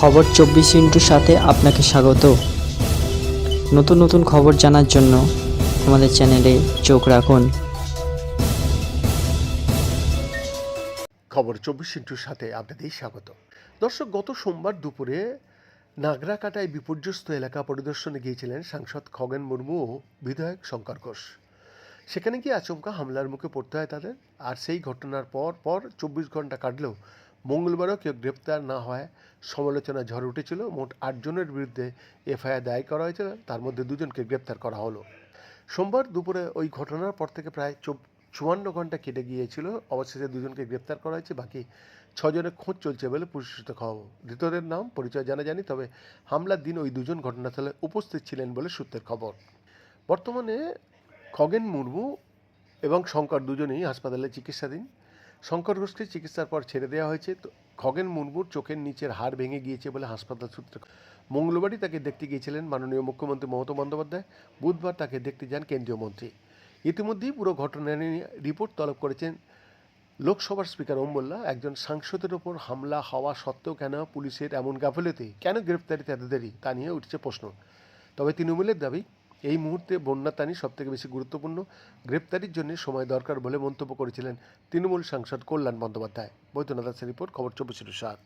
খবর চব্বিশ ইন্টুর সাথে আপনাকে স্বাগত। নতুন নতুন খবর জানার জন্য আমাদের চ্যানেলে চোখ রাখুন। খবর চব্বিশ ইন্টুর সাথে আপনাদের স্বাগত। দর্শক, গত সোমবার দুপুরে নাগরাকাটায় বিপর্যস্ত এলাকা পরিদর্শনে গিয়েছিলেন সাংসদ খগেন মুর্মু ও বিধায়ক শঙ্কর ঘোষ। সেখানে গিয়ে আচমকা হামলার মুখে পড়তে হয় তাদের। আর সেই ঘটনার পর পর চব্বিশ ঘণ্টা কাটলেও মঙ্গলবারও কেউ গ্রেপ্তার না হয় সমালোচনা ঝড় উঠেছিল। মোট আটজনের বিরুদ্ধে এফআইআর দায়ের করা হয়েছিল তার মধ্যে দুজনকে গ্রেপ্তার করা হলো। সোমবার দুপুরে ওই ঘটনার পর থেকে প্রায় চুয়ান্ন ঘণ্টা কেটে গিয়েছিল। অবশেষে দুজনকে গ্রেপ্তার করা হয়েছে, বাকি ছজনের খোঁজ চলছে বলে পুলিশ খবর। ধৃতদের নাম, পরিচয় জানা যায়নি, তবে হামলার দিন ওই দুজন ঘটনাস্থলে উপস্থিত ছিলেন বলে সূত্রের খবর। বর্তমানে খগেন মুর্মু এবং শঙ্কর দুজনেই হাসপাতালে চিকিৎসাধীন। শঙ্কর ঘোষকে চিকিৎসার পর ছেড়ে দেওয়া হয়েছে। খগেন মুর্মুর চোখের নিচের হাড় ভেঙে গিয়েছে বলে হাসপাতাল সূত্রে মঙ্গলবারই তাকে দেখতে গিয়েছিলেন মাননীয় মুখ্যমন্ত্রী মমতা বন্দ্যোপাধ্যায়। বুধবার তাকে দেখতে যান কেন্দ্রীয় মন্ত্রী। ইতিমধ্যেই পুরো ঘটনা নিয়ে রিপোর্ট তলব করেছেন লোকসভার স্পিকার ওম বিড়লা। একজন সাংসদের ওপর হামলা হওয়া সত্ত্বেও কেন পুলিশের এমন গাফিলতি? কেন গ্রেপ্তারিতে এত দেরি? তা নিয়ে উঠছে প্রশ্ন। তবে তৃণমূলের দাবি এই মুহূর্তে বন্যাতানি সবথেকে বেশি গুরুত্বপূর্ণ। গ্রেপ্তারির জন্য সময় দরকার বলে মন্তব্য করেছিলেন তৃণমূল সাংসদ কল্যাণ বন্দ্যোপাধ্যায়। বৈদ্যনাথ দাসের রিপোর্ট, খবর চব্বিশ সাত।